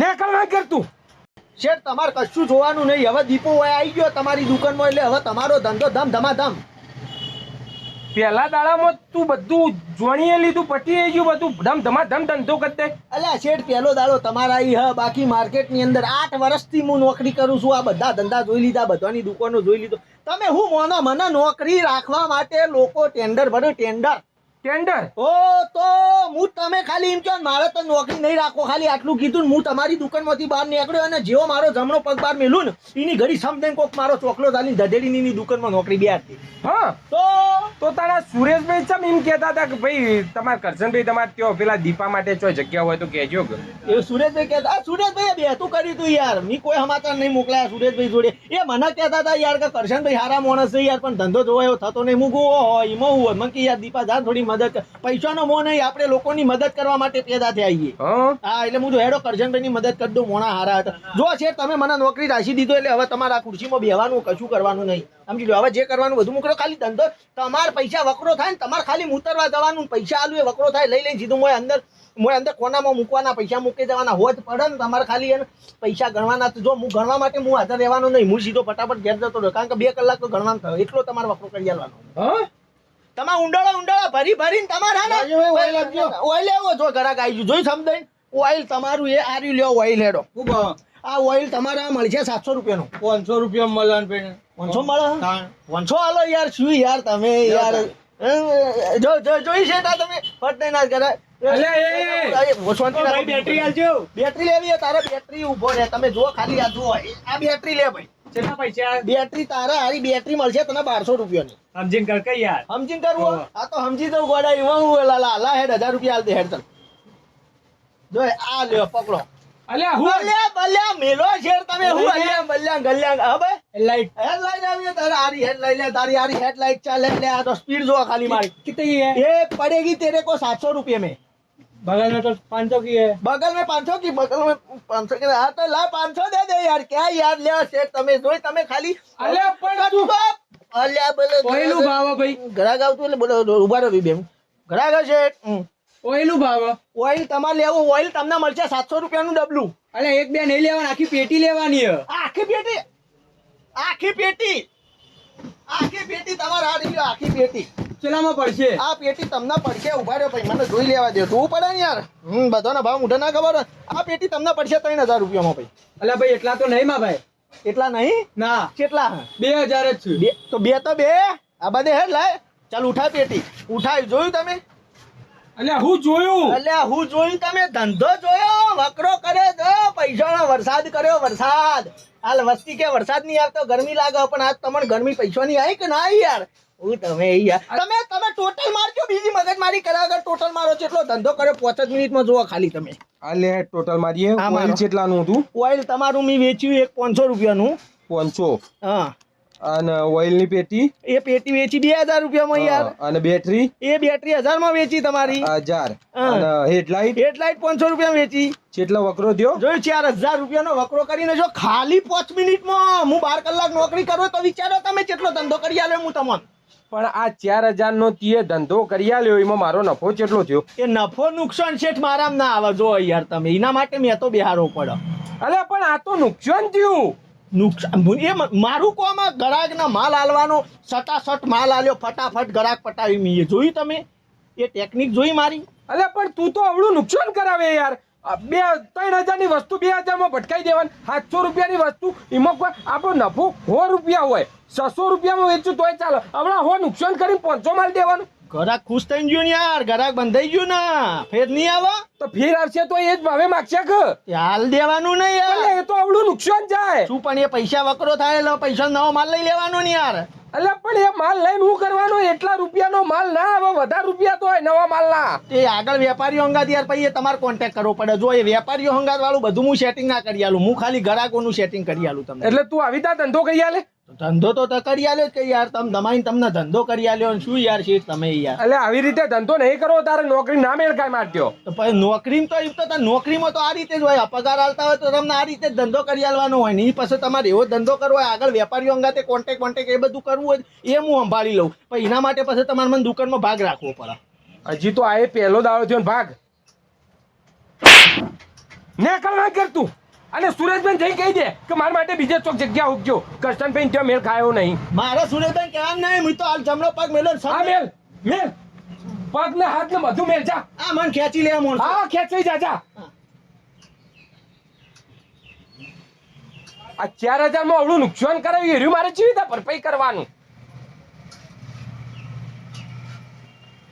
ના કર તું. શેઠ તમારે કશું જોવાનું નહીં. હવે દીપો આવી ગયો તમારી દુકાનમાં એટલે હવે તમારો ધંધો ધમ ધમાધમ. પહેલા દાડામાં તું બધું જોણીએ લીધું પટી ગયું બધું. ધમ ધમાધમ ધંધો કરતે અલ્યા શેઠ પહેલો દાડો તમારા ઈ હ બાકી માર્કેટની અંદર આઠ વર્ષથી હું નોકરી કરું છું. આ બધા ધંધા જોઈ લીધા બધાની દુકાનો જોઈ લીધો. તમે હું મોના મને નોકરી રાખવા માટે લોકો ટેન્ડર ભરે ટેન્ડર. ટેન્ડર. ઓ તો હું તમે ખાલી એમ કહો મારે તો નોકરી નહીં રાખો ખાલી આટલું કીધું હું તમારી દુકાનમાંથી બહાર નીકળ્યો અને જેવો મારો જમણો પગ બહાર મેલું ને એની ઘડી સમજે કોક મારો ચોકલો ચાલીને ધધેડીની દુકાનમાં નોકરી બેહાડતી હા. તો? તો તારા સુરેશભાઈ ચમ એમ કહેતા હતા કે ભાઈ તમારા કરશનભાઈ તમારે ત્યાં પેલા દીપા માટે કોઈ જગ્યા હોય તો કહેજો કે. એ સુરેશભાઈ કહેતા સુરેશભાઈ બે તું કર્યું તું યાર મી કોઈ સમાચાર નહીં મોકલાયા સુરેશભાઈ જોડે. એ મને કહેતા હતા યાર કે કરશનભાઈ હારા માણસ છે યાર પણ ધંધો જોવો એવો થતો નહીં. મૂકવો હોય એમાં હું હોય. મને કે યાર દીપા જા થોડી મદદ પૈસાનો મોહ નહીં આપણે લોકોની મદદ કરવા માટે પેદા થયા છીએ. હા? એટલે હું હેડો કરજનભાઈની મદદ કરી દઉં મોણા હારા હતા. જો છે તમે મને નોકરી રાખી દીધો એટલે હવે તમારા ખુરશીમાં બેહવાનું કશું કરવાનું નહીં. સમજી લો હવે જે કરવાનું બધું મોકલો ખાલી ધંધો. તમારે પૈસા વકરો થાય ને તમારે ખાલી મૂતરવા જવાનું પૈસા આલું એ વકરો થાય લઈ લઈને સીધું મોય અંદર મોય અંદર કોનામાં મૂકવાના પૈસા મૂકી દેવાના હોત પડે ને તમારે ખાલી એને પૈસા ગણવાના. જો હું ગણવા માટે હું હાજર રહેવાનો નહીં હું સીધો ફટાફટ ઘેર જતો રહ્યો કારણ કે બે કલાક તો ગણવાનું થયો એટલો તમારે વકરો કરી આલવાનો. હા? તમારે ઊંડાળા ઊંડાળા ભરી ભરીને તમારે ભાઈ, ઓઇલ આપજો. ઓઇલ લેવો જો ઘરાક આવી ગયું. જોઈ સમજાય? ઓઇલ તમારું એ આર્યું લ્યો ઓઇલ હેડો. શું આ ઓઇલ તમારા મળશે સાતસો રૂપિયાનું. પાંચસો રૂપિયા મળવાનું પેન પાંચસો મળે. પાંચસો હાલો યાર શું યાર તમે યાર. જો જો જોઈ છે તા તમે? ફટ દઈ ના રાખો. બેટરી લેવી તારે બેટરી ઊભો રહે. તમે જો ખાલી આ જુઓ. આ બેટરી લે ભાઈ. કેટલા પૈસા બેટરી તારા હારી બેટરી મળશે તને બારસો રૂપિયાની સમજીન કર કે યાર સમજીન કરવું આ તો સમજી દઉં ગોડા એવા હું લાલા હેડ હજાર રૂપિયા હાલ દે હેડ તને જો આ લ્યો પકડો અલ્યા હું અલ્યા બલ્યા મેલો શેર તમે હું અલ્યા બલ્યા ગલ્યા હવે લાઈટ હેડલાઈટ આવી તારા હારી હેડલાઈટ લે તારી હારી હેડલાઈટ ચાલે લે આ તો સ્પીડ જો ખાલી મારી કિતની હે એ પડેગી તેરે કો 700 રૂપિયા મેં बगल में तो पाँच सौ की है बगल में पाँच सौ की बगल में पाँच सौ की हाँ तो ला पाँच सौ दे दे यार क्या यार ले શેઠ તમે જોઈ તમે ખાલી અલ્યા પણ તું અલ્યા બોલો ઓઈલું ભાવ ભાઈ ઘરાક આવતું એટલે બોલો ઉભા રહો બે ઘરાક છે ઓઈલું ભાવ ઓઇલ તમારે લેવું ઓઇલ તમને મળશે સાતસો રૂપિયાનું ડબલું અલે એક બે નહીં લેવાની આખી પેટી લેવાની હે આખી પેટી આખી પેટી આખી પેટી તમારે આ રહી લો, આખી પેટી ચલામાં પડશે? આ પેટી તમને પડશે ઊભા રહ્યો ભાઈ મને જોઈ લેવા દે જોવું પડે ને યાર? હમ બધાના ભાવ મોઢા ના ખબર આ પેટી તમને પડશે ત્રણ હજાર રૂપિયામાં ભાઈ. અલે ભાઈ એટલા તો નહીં માં ભાઈ. એટલા નહીં? ના. કેટલા? બે હજાર જ છે. બે તો બે તો બે. આ બધે હેડ લાય. ચાલ ઉઠા પેટી. ઉઠાય જોયું તમે? અલ્યા હું જોયું. અલ્યા હું જોયું તમે ધંધો જોયો? વકરો કરે જો પૈસાનો વરસાદ કર્યો વરસાદ. હાલ વસ્તી કે વરસાદ નહીં આવતો ગરમી લાગે પણ આજ તમને ગરમી પૈસાની આવી કે ના આવી યાર? હું તમે યાર. તમે તમે ટોટલ મારજો બીજી મગજ મારી કર્યા વગર ટોટલ મારો છે એટલો ધંધો કર્યો પાંચ જ મિનિટમાં જોવો ખાલી તમે. અલે ટોટલ મારીએ. ઓઇલ કેટલાનું હતું? ઓઇલ તમારું મેં વેચ્યું એક પાંચસો રૂપિયાનું. પાંચસો? હા. અને ઓઇલની પેટી? એ પેટી વેચી બે હજાર રૂપિયામાં યાર. અને બેટરી? એ બેટરી હજારમાં વેચી તમારી. હજાર. અને હેડલાઇટ? હેડલાઇટ પાંચસો રૂપિયા વેચી. કેટલો વકરો થયો જોયું ચાર હજાર રૂપિયાનો વકરો કરીને જો ખાલી પાંચ મિનિટમાં હું બાર કલાક નોકરી કરું તો વિચારો તમે કેટલો ધંધો કરી આલ્યો હું તમને. પણ આ ચાર હજાર નો તીએ ધંધો કરી આલ્યો એમાં મારો નફો કેટલો થયો? એ નફો નુકસાન છે મારામાં ના આવે. જો યાર તમે એના માટે મેં તો બિહારો પડે અલે પણ આ તો નુકસાન થયું. નુકસાન એ મારું કોમ ગ્રાહકના માલ આલવાનો સટાસટ માલ આલ્યો ફટાફટ ગ્રાહક પટાવી મીએ. જોયું તમે? એ ટેકનિક જોઈ મારી? અલે, પણ તું તો અવળું નુકસાન કરાવે યાર. બે ત્રણ હજારની વસ્તુ બે હજારમાં ભટકાઈ દેવાની. સાતસો રૂપિયાની વસ્તુ એમાં કોઈ આપણો નફો સો રૂપિયા હોય. છસો રૂપિયામાં વેચું તોય ચાલે. હમણાં હો નુકસાન કરીને પાંચસો માલ દેવાનું. ગ્રાહક ખુશ થઈ ગયું ને યાર ગ્રાહક બંધાઈ ગયું ને. ફેર નહીં આવે? તો ફેર આવશે તો એ જ ભાવે માગશે કે? હાલ દેવાનું નહીં યાર. એ તો આવડું નુકસાન જાય. શું પણ એ પૈસા વકરો થાય એટલે પૈસા નવો માલ લઈ લેવાનો ને યાર. એટલે પણ એ માલ લઈને હું કરવાનો? એટલા રૂપિયાનો માલ ના આવે વધારે રૂપિયા તો હોય નવા માલ ના તે આગળ વેપારીઓ હંગાત યાર પછી તમારે કોન્ટેક્ટ કરવો પડે. જો એ વેપારીઓ હંગાત વાળું બધું હું સેટિંગ ના કરી આલું. હું ખાલી ગ્રાહકોનું સેટિંગ કરી આલું તમને. એટલે તું આવી તા ધંધો કરી આલે. ધંધો તો કરી આલ્યો કે યાર તમે દમાઈને તમને ધંધો કરી આલ્યો ને શું યાર શેઠ તમે યાર? એટલે આવી રીતે ધંધો નહીં કરો તારે નોકરી ના મેળ કાંઈ મારટ્યો તો પછી નોકરીમાં તો એમ તો તાર નોકરીમાં તો આ રીતે જ હોય પગાર આલતા હોય તો તમને આ રીતે ધંધો કરી આલવાનો હોય ને એ પછી તમારે એવો ધંધો કરવો હોય આગળ વેપારીઓ અંગાતે કોન્ટેક કોન્ટેક્ટ એ બધું કરવું હોય એ હું સંભાળી લઉં. પણ એના માટે પછી તમારે મને દુકાનમાં ભાગ રાખવો પડે. હજી તો આ એ પહેલો દાડો થયો ભાગ. ને કર તું. અને સુરેશભાઈ જઈ કહી દે કે મારા માટે બીજે ચોક જગ્યા ઉપજો. કરશનભાઈ ત્યાં મેળ ખાયો નહીં. મારા સુરેશભાઈ કેમ નહીં હું તો હાલ જમણો પગ મેલો હા મેલ મેલ. પગ ને હાથ ને બધું મેલ જા. આ મન ખેંચી લે મોણ હા ખેંચાઈ જા જા. આ ચાર હજારમાં અવળું નુકસાન કરાવ્યું એર્યું મારે જીવિતા ભરપાઈ કરવાનું?